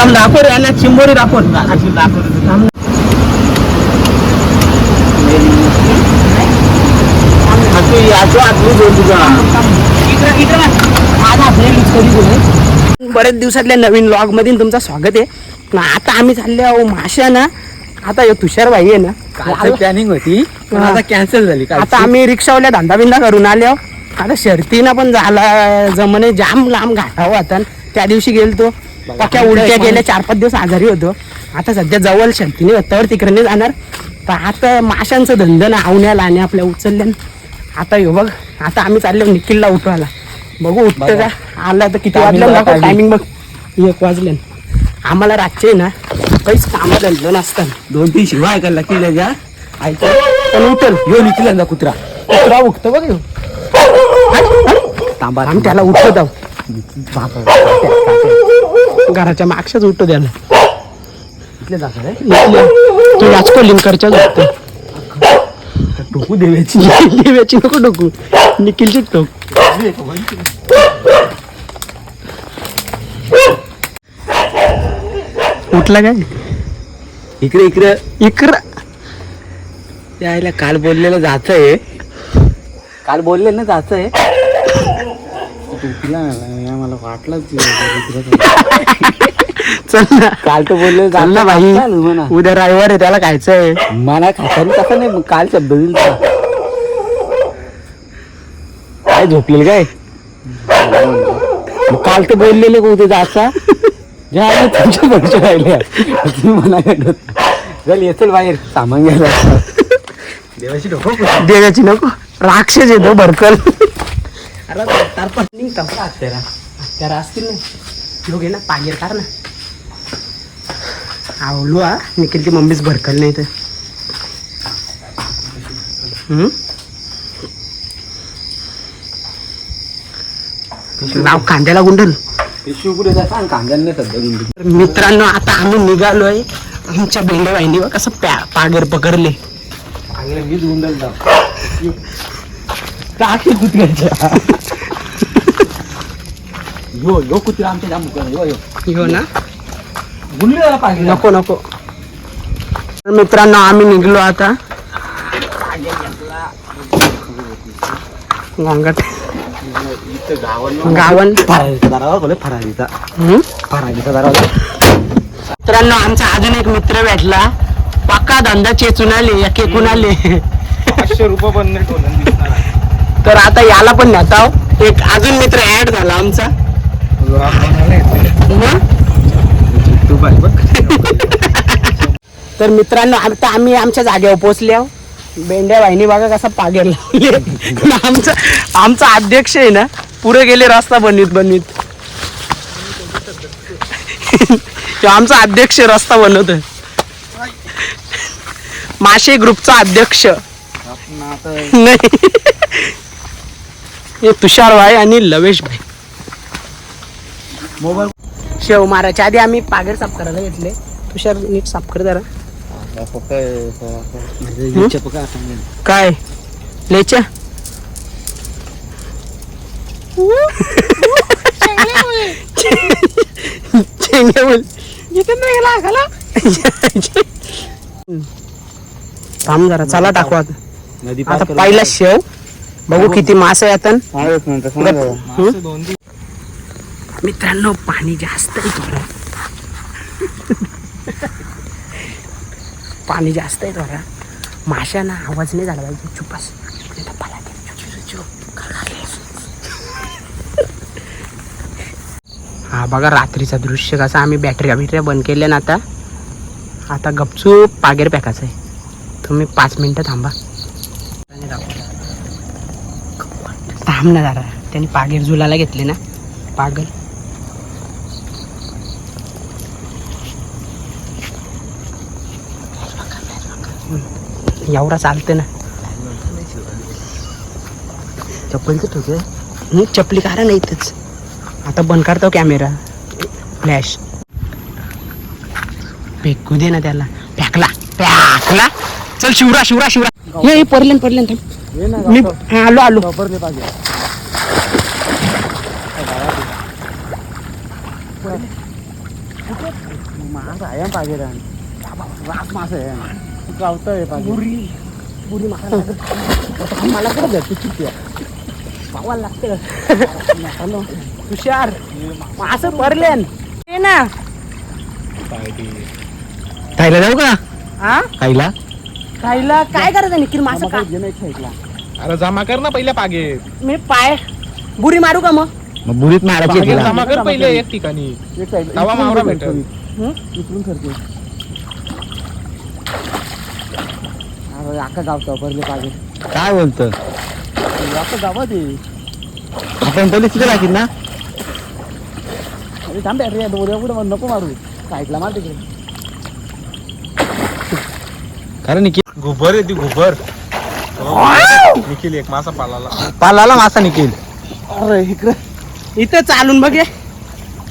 थांब दाखव रे यांना चिंबोरी दाखव थांब. बरेच दिवसातल्या नवीन लॉगमध्ये तुमचं स्वागत आहे. ना आता आम्ही चालले आहो माशा ना आता तुषार भाई आहे ना. प्लॅनिंग होती पण. आता कॅन्सल झाली आता आम्ही रिक्षावाल्या धंदा बिंदा करून आले. आता शर्तीनं पण झाला जमणे जाम लांब घाटावं आता. त्या दिवशी गेलतो. पक्या उलट्या गेल्या चार पाच दिवस आजारी होतो. आता सध्या जवळ शर्तीने होत्यावर तिकडे नाही जाणार. तर आता माशांचं धंदं ना आवण्याला आणि आपल्या उचलल्यान. आता हो बघ आता आम्ही चाललो निखिलला उठवायला. बघू उठतं का? आला तर किती वाजलं. टायमिंग बघ एक वाजले आम्हाला रातचे ना काहीच कामं धंदं नसतं. दोन तीन शिवाय ऐकायला की त्याच्या ऐक. पण उठल. यो निखिल कुत्रा. कुत्रा उठतो बघ. तांबा आम्ही त्याला उठवत आहोत. घराच्या मागच्याच उठतो इथले इथल्या तू याचको लिंकरच्या झोपतो टोकू देवाची देव्याची नको डोकू निखिलची टोक. उठला काय? इकडे इकडे. इकर यायला काल बोललेलं जायचं आहे काल बोलले ना जायचं आहे मला वाटलंच चल ना. काल तर बोलले चल ना भाई. उद्या रविवार आहे त्याला खायचंय मला खाताना कसं नाही मग काल शब्द दिला काय झोपलेल काय? मग काल तर बोललेले का उद्या जायचा तुमच्या भरचे राहिले म्हणा चल येतील बाहेर सामान घ्यायला. देवाची डोकं देव्याची नको. राक्षस येतो भरकल. त्याला असतील ना. लोक ना पागीर कार ना. आवलो हा निखिलची मम्मीच भरकल नाही तर? नाव कांद्याला गुंडल. मित्रांनो आता आम्ही निघालोय आमच्या बेंड्या वाहिनीवर. कसं पागर पकडले. गुंडल जाऊ टाके कुत्र्याच्या. यो यो कुत्रा आमच्या जाम यो यो. हो ना. गुंडले जरा पाहिजे. नको नको. तर मित्रांनो आम्ही निघलो आता. गांगट गावन. फराळीचा दरावा बोले फराळीचा हम्म? फराळीचा दरावा मित्रांनो आमचा अजून एक मित्र भेटला. पक्का धंदा चेचून आले या केकून आले. पाचशे रुपये पण नाही तर आता याला पण नेताव. एक अजून मित्र ऍड झाला आमचा. तर मित्रांनो आता आम्ही आमच्या जागेवर पोहोचले बेंड्या वाहिनी बघा कसा पागेर लावले. आमचा आमचा अध्यक्ष आहे ना पुढे गेले रस्ता बनवीत बनवीत. आमचा अध्यक्ष रस्ता बनवत माशे ग्रुपचा अध्यक्ष. नाही. हे तुषार भाई आणि लवेश भाई. मोबाईल शेव मारायच्या आधी आम्ही पागेर साफ करायला घेतले. तुषार नीट साफ कर जरा. काय? लेच्या? चेंगे बोल थांब जरा चला टाकू आता. आता पहिला शेव. बघू किती मासे येतात मित्रांनो पाणी जास्त आहे पाणी जास्त आहे थोडा. माशा ना आवाज नाही झाला पाहिजे. चुपास. हा बघा रात्रीचा दृश्य कसा आम्ही बॅटऱ्या बिटऱ्या बंद केल्या ना आता. आता गपचूप पागेर पॅकाचं आहे. तुम्ही पाच मिनटं थांबा. थांब ना जरा त्यांनी पागेर झुलाला घेतले ना. पागल. एवढा चालते ना. चप्पलचं ठोके हं, चपली कारा नाही इथंच. आता बंद करतो कॅमेरा. फ्लॅश. फेकू दे ना त्याला. फेकला. फेकला. चल शिवरा शिवरा शिवरा. हे पडले पडले मी आलो आलो वापरले पाहिजे मास आहे पागेरान रास मास आहे गावतोय पागे बुरी बुरी मला जाते चुकी पावायला लागते हुशार पडलेन ते ना खायला जाऊ का? हा खायला? खायला? काय करायचं निखिल? मासं का अरे जमा कर ना पहिल्या पागे मी पाय बुरी मारू का मग? मग बुरीत मारायची. जमा कर पहिले एक ठिकाणी. तवा मावरा भेटेल. इकडून करते अरे अख्खा गावतो पडले पागे काय बोलतो? अख्खा गावात आहे आपण पोलीस तिथे राहतील ना? अरे थांबे रे कुठे नको मारू. साईडला मार तिकडे. कारण निखिल घुबर आहे ती घुबर. निखिल एक मासा पालाला. पालाला मासा निखिल. अरे इकडं. इथं चालून बघ हे.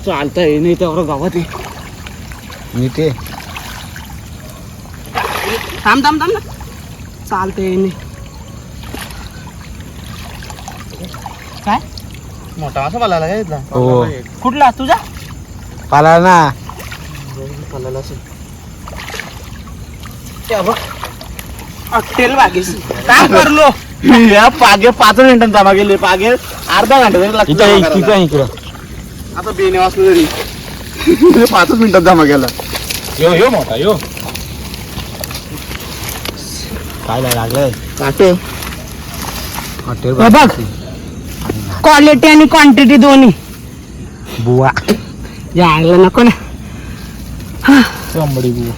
चालतंय नाही तेवढं गावात आहे मी ते. थांब थांब थांब ना. चालते नाही. काय? मोठा मासा पालाला काय इथला? हो. कुठला? तुझा? पाला ना. पालाला असेल. अट्टेल बागेस काय करलो? या पागे पाच मिनिटांत जमा गेले पागे अर्धा घंटा तरी लागतो तिथं इकडं. आता बेने वाचलं तरी. पाचच मिनिटात जमा गेला यो यो मोठा यो. काय लागलं काटे. हॉटेल हे बघ. क्वालिटी आणि क्वांटिटी दोन्ही. बुवा. यायला नको ना. चंबडी बू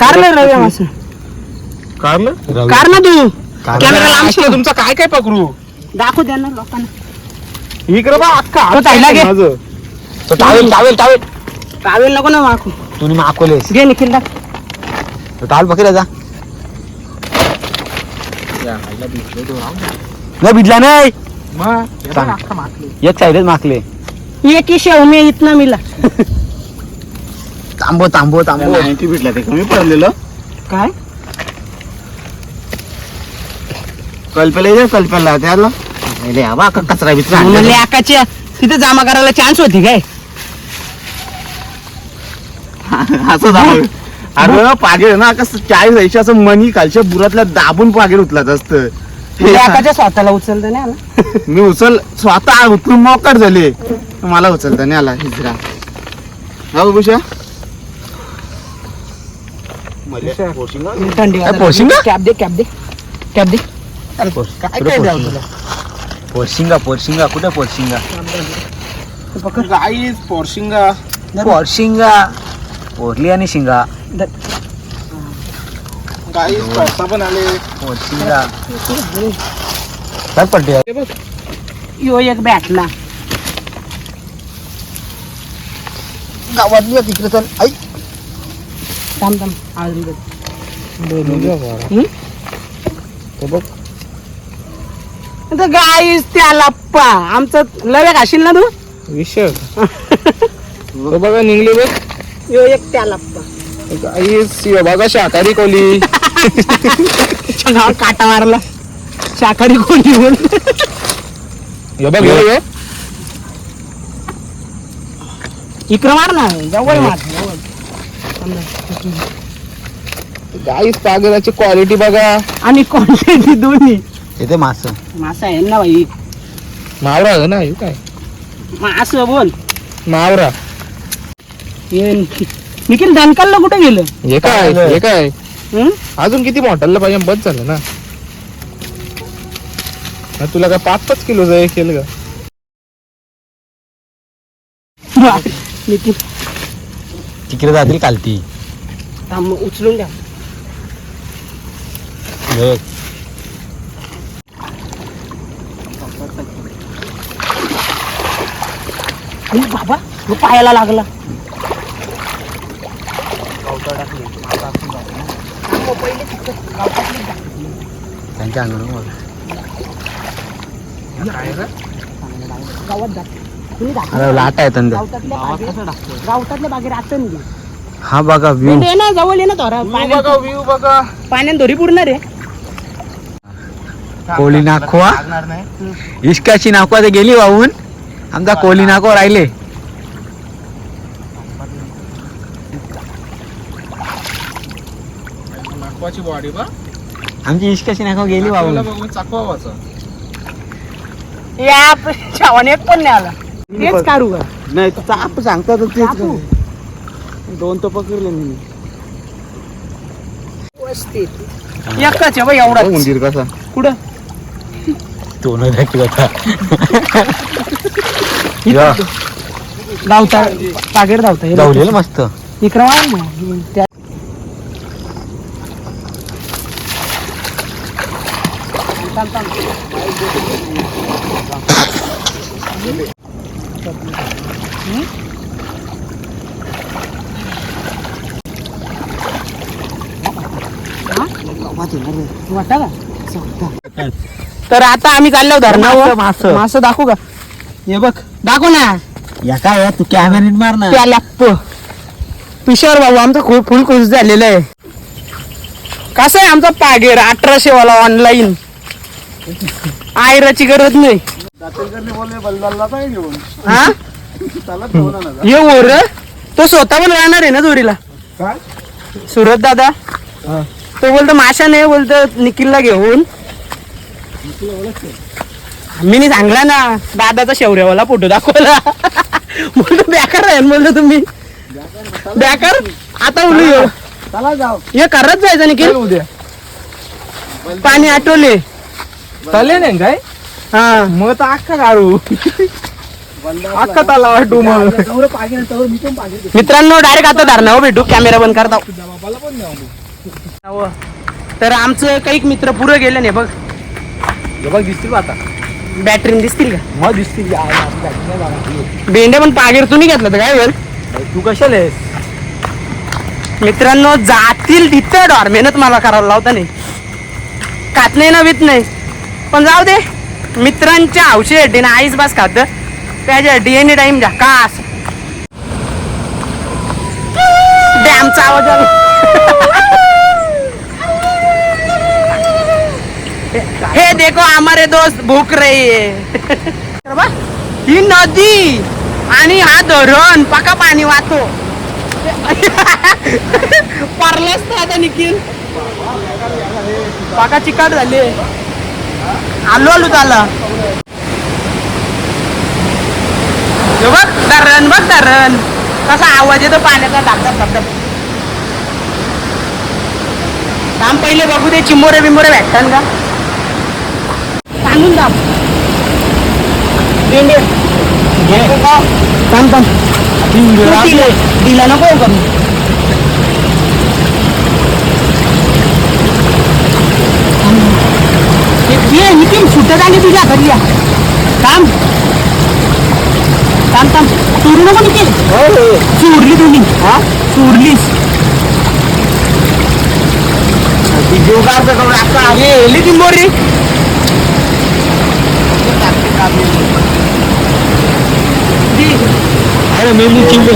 कारलं रव्या मासं कारलं कार ना तू? कारलं. कॅमेरा लांब असलं ठेव. तुमचं काय काय पकडू दाखवू द्या ना लोकांना. इकडं बा अख्खा तो ताईला घे. माझं. Towel towel towel. टावेल नको ना माकू तुम्ही माकोलेस घे निखिल टावेल पकडा जा. नाही भिडला नाही. मग हे बघ, सांग. अख्खा माकली. एक साईडच माकले ये की शेव मी इथनं मिला. तांबो तांबो तांबो भेटला ते कमी पडलेलं. काय? कल्पेला येते कल्पेला त्याला हवा का कचरा बिचरा म्हणले आकाच्या तिथे जमा करायला चान्स होती काय? असं झालं. अरे पागेल ना कसं चाळीस ऐंशी असं मनी खालच्या बुरातल्या दाबून पागेल उचलत असतं. म्हणजे आकाच्या स्वतःला उचलतं नाही आला? मी उचल स्वतः उचलून मोकट झाले. मला उचलता नाही आला हिजरा. हो का? कॅब दे कॅब दे. कॅब दे. काय काय द्यावं तुला? पोरशिंगा पोरशिंगा. कुठे पोरशिंगा? पकड. गाईस पोरशिंगा. पोरशिंगा. पोरली आणि शिंगा. गाईस पावसा पण आले. पोरशिंगा. काय पडते बघ. यो एक बॅटला. गावात बी तिकडे चल. आई. थांब थांब. आळून दे. गाईस त्याला पा आमचं लवे घाशील ना तू? विषय तो बघा निघली बघ. यो एक त्याला गाईस यो बघा शाकाहारी कोली. काटा मारला. शाकाहारी कोणी बोल यो बघ यो इकडं मार ना जवळ मार जवळ. गाईस पागराची क्वालिटी बघा. आणि क्वांटिटी दोन्ही. येते मास. मासा आहे ना बाई. मावरा आहे ना हे काय? मास बोल. मावरा. हे निखिल दणकालला कुठे गेलं? हे काय? हे काय? हं? अजून किती मोठ्याला पाहिजे? बस झालं ना. तुला काय पाच पाच किलोचं हे केलं का? निखिल. तिकडे जातील कालती. थांब उचलून द्या अरे बाबा तो पायाला लागला. त्यांच्या अंगण गावात. अरे लाट आहे तंद. गावतातल्या बागेत गावतातल्या बागेत आतून घे हा बघा व्यू ये ना जवळ ये ना पाण्यात बघा व्ह्यू बघा. पाण्यात दोरी पुरणार रे कोळी नाखवा इश्काची नाखवा ते गेली वाहून. आमचा कोहली नाको राहिले. आमची इश्काची नाको गेली बाबा. पण नाही आला. कारू का? नाही चाप सांगता तेच दोन तो पकडले मी. एवढा उंदीर कुठं? धावता पागेर धावता जाऊलेलं मस्त. इकडं वाढ ना. त्या-? हा? वाटा का? तर आता आम्ही चाललो धरणावर. मासं. मासं दाखवू का? हे बघ. दाखव ना. या काय तू कॅमेरा मार ना. त्या लॅप पिशावर बाबू आमचं खूप फुल खुश झालेलं आहे. कसं आहे आमचा पागेर? अठराशे वाला ऑनलाईन आयराची गरज नाही. हा? हे ओर तो स्वतः पण राहणार आहे ना जोडीला? सुरत दादा? तो बोलतो माशा नाही बोलतो निखिलला घेऊन. मी सांगला ना दादाचा शेवऱ्यावाला फोटो दाखवला. बोलतो बेकार आहे बोलतो तुम्ही. बेकार? आता बोलू ह्यो. चला जाऊ. हे करत जायचं निखिल उद्या. पाणी आटवले चालले नाही काय? हा. मग तर अख्खा काढू अख्खा तला वाटू मग. मित्रांनो डायरेक्ट आता धरणावर भेटू. कॅमेरा बंद करता. तर आमचं काही मित्र पुरं गेले नाही बघ. बघ दिसतील आता. बॅटरी दिसतील का? मग दिसतील भेंडे पण पागेर तू नाही घेतलं तर काय होईल? तू कशाला आहेस? मित्रांनो जातील तिथं डॉर. मेहनत मला करायला लावता नाही. खात नाही ना वित नाही. पण जाऊ दे. मित्रांच्या औषधी ना आईस बास खात. त्याच्यासाठी एनी टाइम झकास डॅमचा आवाज आला. हे देखो हमारे दोस्त भूक रही है। ही नदी आणि हा धरण पाका पाणी वाहतो. पारलाच तर आता निखिल. पाका चिकाट झाले. आलो आलो त्याला. बघ धरण बघ धरण. कसा आवाज येतो पाण्याचा धाकधक धाकधक काम पहिले बघू दे चिमोरे बिमोरे भेटतात का? सांगून दाब भेंडे थांब थांब. तू दिले दिला. नको का? ये नितीन सुटत आली तुझ्या घरी या. थांब. थांब थांब. चोरू नको नितीन चोरली तुम्ही हा? चोरलीस. ये नितीन बोरी अरे मेमू चिंबू.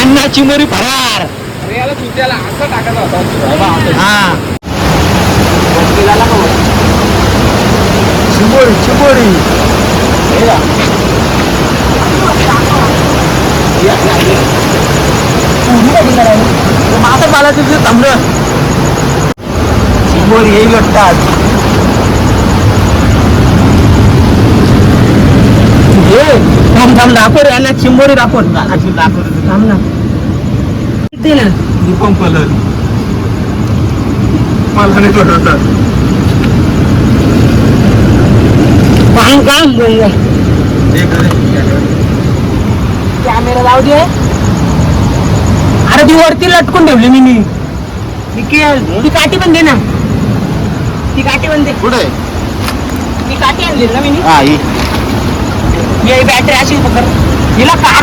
अण्णा चिमोरी फरार. अरे याला तुझ्याला असं टाकायचा होता. हा. चिंबोरी चिंबोरी माझं मला तुझं थांबलं. चिंबोरी येईल वाटतात थांब थांब दाखव रे ना चिंबोरी दाखव. थांब ना किती ना दीपम कलर मला नाही पडत काम काम कॅमेरा लावू दे. अरे ती वरती लटकून ठेवली मी मी. ती काठी पण दे ना ती काठी पण दे. कुठे ती काठी आणली ना मी. ही बॅटरी अशी पकड हिला कार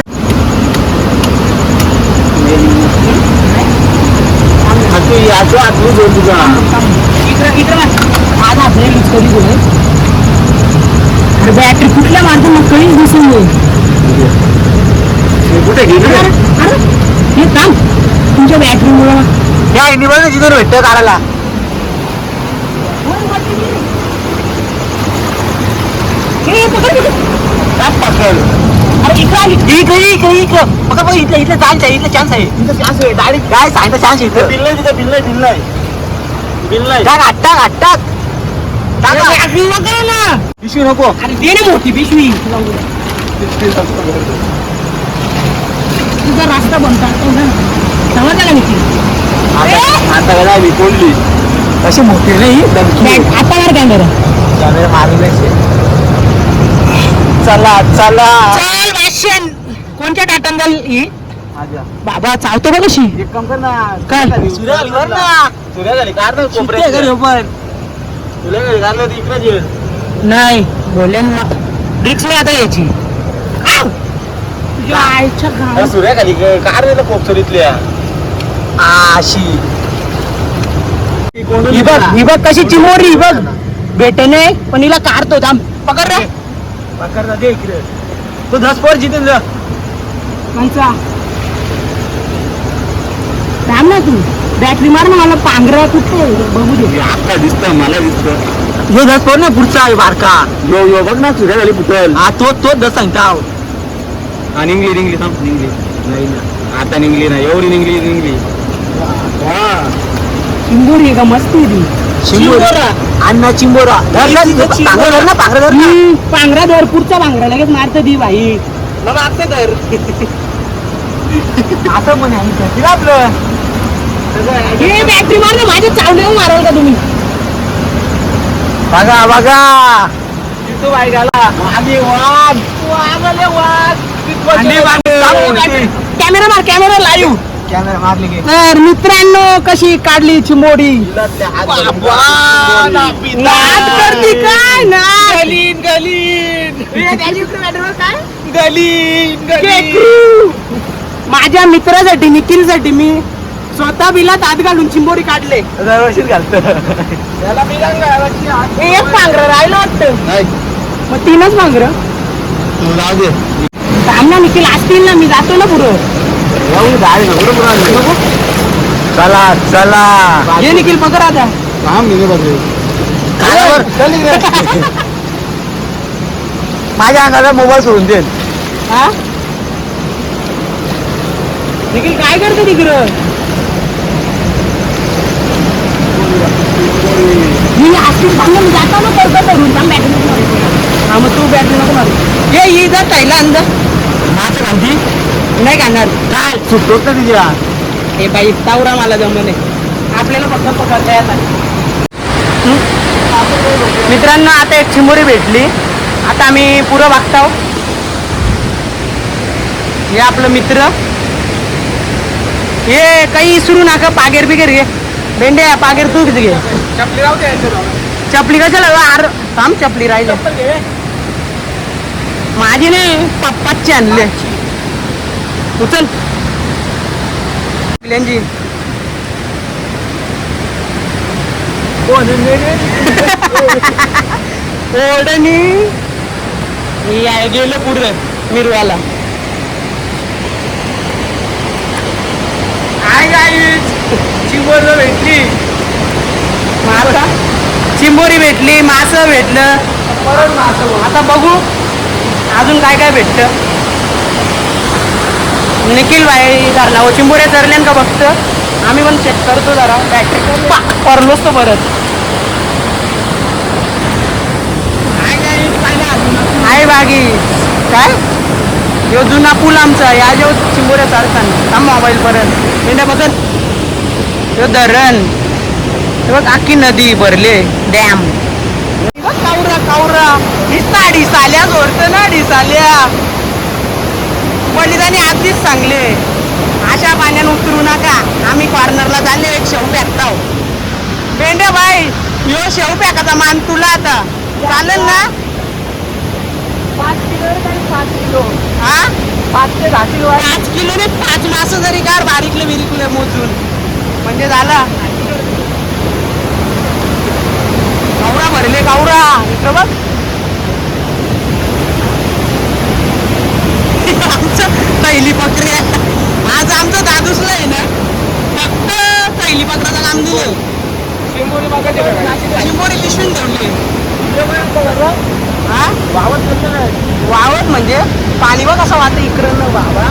याचो आतली दोन तुझा इकडं इकडं माझा हात नाही यूज कधी बोल. अरे बॅटरी कुठल्या माणसं मग काही दिसून येईल कुठे हे काम तुमच्या बॅटरीमुळं या निवडणं जिथून भेटतं काढायला हे पकड. इकडे इकडे इकडे बघा बघा इथलं इथलं चान्स आहे इथलं चान्स आहे. इथं चान्स आहे डायरेक्ट. काय सांगितलं चान्स इथं? बिल नाही तिथं बिल नाही बिल नाही बिल नाही टाक. आठ टाक. आठ टाक टाक ना. पिशवी नको. अरे दे ना मोठी पिशवी तुझा रस्ता बनता समजला निखिल आता अशी मोठी नाही आता मार कॅमेरा कॅमेरा मारले चला चला. चल भाषण कोणत्या टाटन झाली ही? माझ्या. बाबा चावतो बघ कशी एक काम कर ना. काय? सूर्या खाली वर ना. तुला झाली. कार ना घरी पण तुला घरी कार नाही ये नाही बोलले ना. रिक्स नाही आता याची सूर्या खाली कार दिलं कोपसरीतल्या आशी. ही बघ ही बघ कशी चिमोरी ही बघ. भेटणे पण हिला काढतो थांब. पकड रे. पकडा दे इकडे. तू धस पोर जिथून जा. कोणचा थांब ना तू. बॅटरी मार ना मला. पांघरा कुठे बघू दे. आता दिसतं मला दिसतं. जो धस पोर ना पुढचा आहे बारका. यो यो बघ ना सूर्या खाली पुतल. हा तो तो धस सांगता. आहो. हा निघली निघली थांब निघली नाही ना. आता निघली ना एवढी निघली निघली हा. आहे का मस्ती ती. चिंबोरा. अण्णा चिंबोरा. पांघरा धर ना पांघरा धर ना. पांघरा धर पुढचा पांघरा लगेच मारत दी बाई. आता धर. असं म्हणे धरतील आपलं. हे बॅटरी मार ना माझ्या चावले माराल का तुम्ही? बघा बघा. तिथं बाई घाला आम्ही वाघ. वाघ वाघ. अंडे वाघ. कॅमेरा मार कॅमेरा लाईव्ह. कॅमेरा मारले गे तर मित्रांनो कशी काढली चिंबोडी नाद करती काय? नाद. गलीन गलीन. गलीन केकरू. माझ्या मित्रासाठी निखिलसाठी मी स्वतः बिलात हात घालून चिंबोरी काढले. दरवर्षीच घालतो. एक पांघर राहिलं वाटतं. मग तीनच पांघर तू राहू दे. थांब ना निखिल. असतील ना मी जातो ना पुढं. चला चला. ये निखिल पकड आता. थांब मी. माझ्या अंगाला मोबाईल सोडून दे. हा? निखिल काय करतो तिकडं? मी जातो ना करतो करून थांब बॅटरी नको मारू. हा मग तू बॅटरी नको मारू. ये ही पहिला अंदर माझं गांधी नाही घालणार काय? सुटतो ना तुझ्या? हे बाई तावरा मला जमलं आपल्याला फक्त पकडता येतात मित्रांनो आता एक चिमुरी भेटली. आता आम्ही पुरं बघताव हे. आपलं मित्र. हे काही इसरू नका पागेर बिगेर घे. भेंड्या पागेर तू घे. चपली राहू दे चपली कशाला? आर थांब चपली राहिले. माझी नाही पप्पाची आणले. उचल आपल्यांची ओढणी गेलं पुढं मिरवाला. काय चिंबोरी भेटली. मासा? चिंबोरी भेटली मासं भेटलं. आता बघू अजून काय काय भेटतं. निखिल भाई धरला हो चिंबोऱ्या चरल्यान का बघतं आम्ही पण चेक करतो जरा. बॅटरी परलोच तो परत. आहे बागी. काय? यो जुना पूल आमचा या जो चिंबोऱ्या चालताना थांब मोबाईल परत. मेंढ्या बघत यो धरण. बघ अख्खी नदी भरले. डॅम कावरा कावरा. दिसता डिसाल्या जोडत ना डिसाल्या बलिदानी आधीच सांगले. अशा पाण्यात उतरू नका. आम्ही कॉर्नरला चालले एक शेव पॅकताव बेंडे बाई यो शेव पॅकाचा मान तुला आता? चालेल ना? पाच किलो पाच किलो. हा पाच ते दहा किलो पाच किलो ने पाच मास जरी कार बारीकले बिरीकले मोजून. म्हणजे झाला? कावरा भरले कावरा इकडं बघ. आमचं पहिली पकरी आहे. आज आमचं दादूसला आहे ना फक्त पहिली पकडाचं काम दिलं. चिंबोरी पिशवीन ठेवली हा? वावत म्हणजे पाणी बघ असं वाटतं इकडं न बाबा.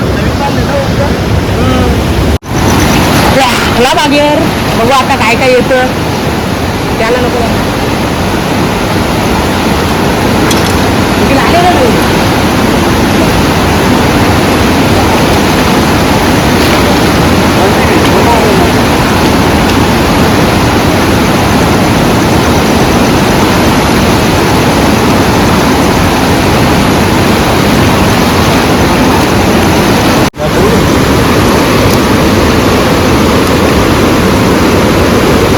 ला बागेर बघू आता काय काय येतं. त्याला नको आले ना रे?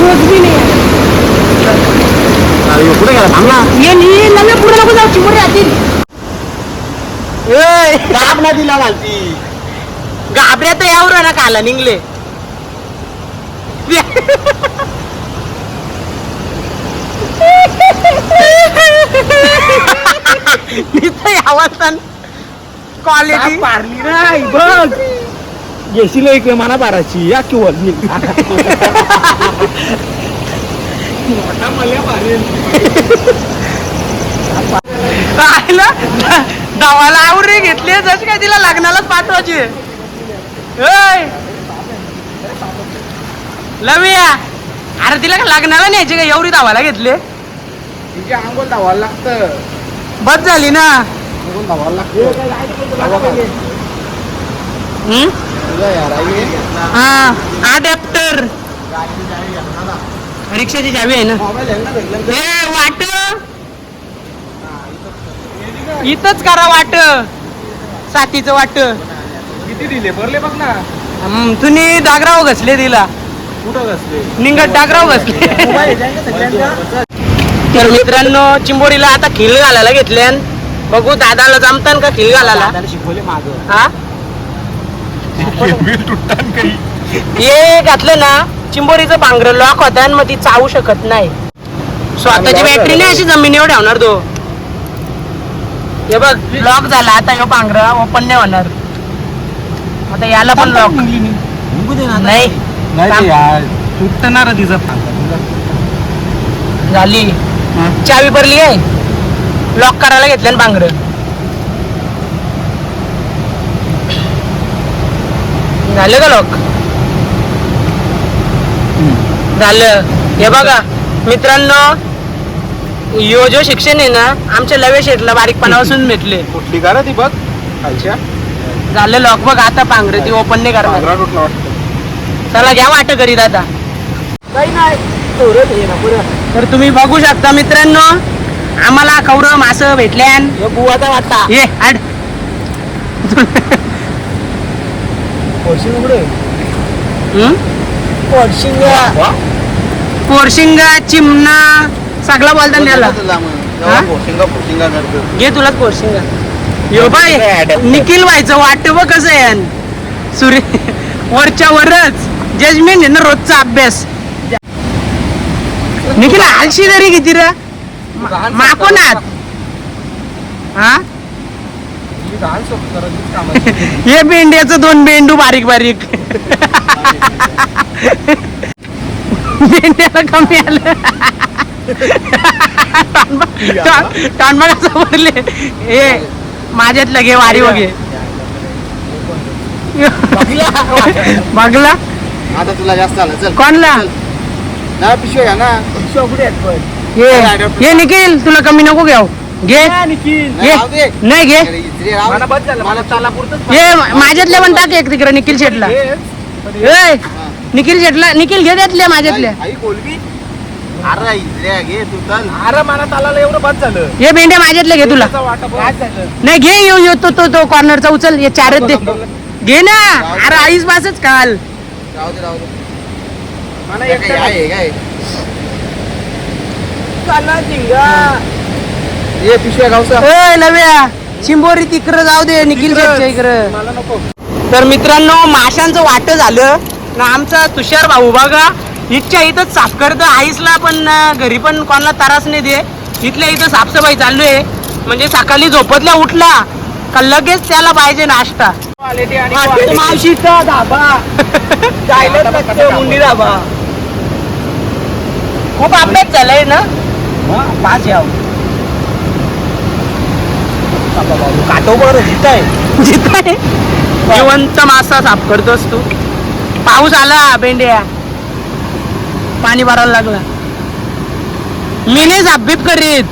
रोज बी नाही आहे. पुढे गेला थांब ना ये नी पुढे नको जाऊ चिमुरे राहतील दाब ना दिला घालती. घाबऱ्या तर यावर ना काला निघले. नुसतं यावं क्वालिटी पारली नाही बघ. घेशील एक मना बाराची या किंवा मारेल दवाला आवरे घेतली जशी काय तिला लग्नालाच पाठवायची! लविया! अरे तिला काय लग्नाला न्यायची का? एवढी धावाला घेतली? तिचे आंघोळ धावायला लागतं. बस झाली ना? हम्म? हा अडॅप्टर रिक्षाची चावी आहे ना? वाट! इथंच करा वाट! साथीचं वाट! किती दिले? भरले बघ ना. हम्म, तुम्ही डागराव घसले तिला. कुठं असले निंगट डागराव घसले. तर मित्रांनो चिंबोरीला आता खिल घालायला घेतल्यान बघू दादाला जमतान का खिल घालायला? शिकवले माग. हा? हे घातलं ना चिंबोरीचं पांघर लॉक होता आणि मग ती चावू शकत नाही. स्वतःची बॅटरी नाही अशी जमिनीवर ठेवणार तो. हे बघ लॉक झाला आता ह्यो पांघरा ओपन नाही होणार. आता याला पण लॉक नाही. नाही ते यार तुटणार तिचं झाली. चावी भरली आहे लॉक करायला घेतलं ना पांघर झालं का लॉक झालं. हे बघा मित्रांनो यो जो शिक्षण आहे ना आमच्या लवे शेटला बारीकपणापासून भेटले. कुठली का रे ती बघ? खालच्या. झालं लॉक बघ आता पांघरे ती ओपन नाही करणार. वाटतं? चला घ्या वाट करीत आता तर तुम्ही बघू शकता मित्रांनो आम्हाला कौरव मास भेटल्यान. बुवाचा वाटता. ये आड. पोरशी उघडे? पोरशिंगा चिमणा सगळा बोलता त्याला हा? घे तुला पोरशिंगा. यो बाय निखिल व्हायचं वाट बघ कसं आहे. सूर्य वरच्या वरच. जजमेंट आहे ना रोजचा अभ्यास. निखिल आलशी तरी किती रे? माकोनात हा? हे बेंड्याचं दोन बेंडू बारीक. बारीक. बेंड्याला कमी आलं. हे माझ्यात लगे वारी वगे. बघला आता तुला जास्त आलं चल. कोणला? ना पिशव्या घ्या ना. हे निखिल. तुला कमी नको घेऊ. घे. घे नाही घे. मला हे माझ्यातल्या पण टाक एक तिकडे निखिल शेटला ए! निखिल शेटला निखिल घे त्यातल्या माझ्यातल्या. आई कोलबी अरे इथल्या घे तू चल अरे मला चालायला एवढं बस झालं. हे भेंड्या माझ्यातल्या घे तुला. नाही घे येऊ येऊ तो तो तो कॉर्नरचा उचल हे चारच दे. घे ना. अरे आईस बासच काल. राहू दे राहू दे. मला एक आहे काय ये पिशव्या गावचा ए नव्या. चिंबोरी तिकडं जाऊ दे निखिल शेटच्या इकडं. मला नको. तर मित्रांनो माशांचं वाट झालं. ना आमचा तुषार भाऊ बघा. इथच्या इथंच साफ करतं. आईसला पण घरी पण कोणाला त्रास नाही दे इथल्या इथं साफसफाई चालू आहे. म्हणजे सकाळी झोपतल्या उठला का लगेच त्याला पाहिजे नाश्ता. मावशीचा धाबा. मुंडी धाबा. खूप अभ्यास झालाय ना? पाच याव. काटो बरं जित आहे. जिथे जिवंत मासा साफ करतोस तू. पाऊस आला बेंड्या पाणी भरायला लागला. मी नाही साफ बीप करीत.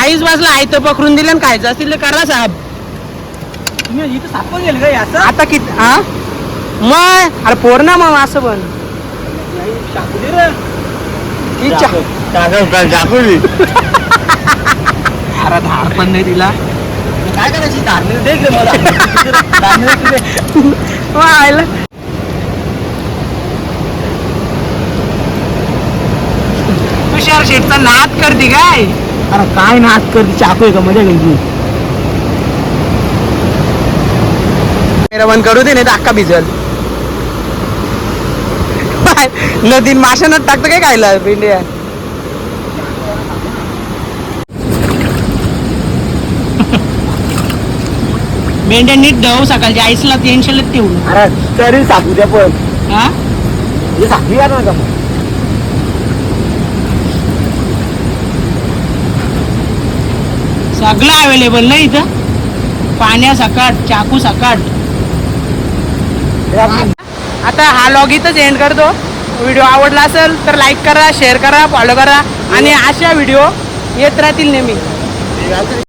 आईच वाजला आई तर पकडून दिलं आणि खायचं असतील करा साहेब इथं साप गेले काय असं? आता किती हा मग अरे पोर ना मग असं पण. अरे धार पण नाही दिला काय करायची? धारणी दे रे मला धारणी दे. मग आईला तुषार शेठचा नाद करते काय? अरे काय नाच करते? चाकू आहे का मजा घ्यायची बंद करू दे नाही तर अक्का भिजल नदीत माशांना टाकतं काय खायला पेंड्या मेंढ्या नीट दव सकाळच्या आईसला टेन्शनच ठेवू. अरे तरी सापू द्या पण. हा? हे सापू या ना का मग? सगळं अवेलेबल ना इथं? पाण्या सकाट चाकू सकाट आता हा लॉग इथंच एंड करतो. व्हिडिओ आवडला असेल तर लाईक करा शेअर करा फॉलो करा. आणि अशा व्हिडिओ येत राहतील नेहमी.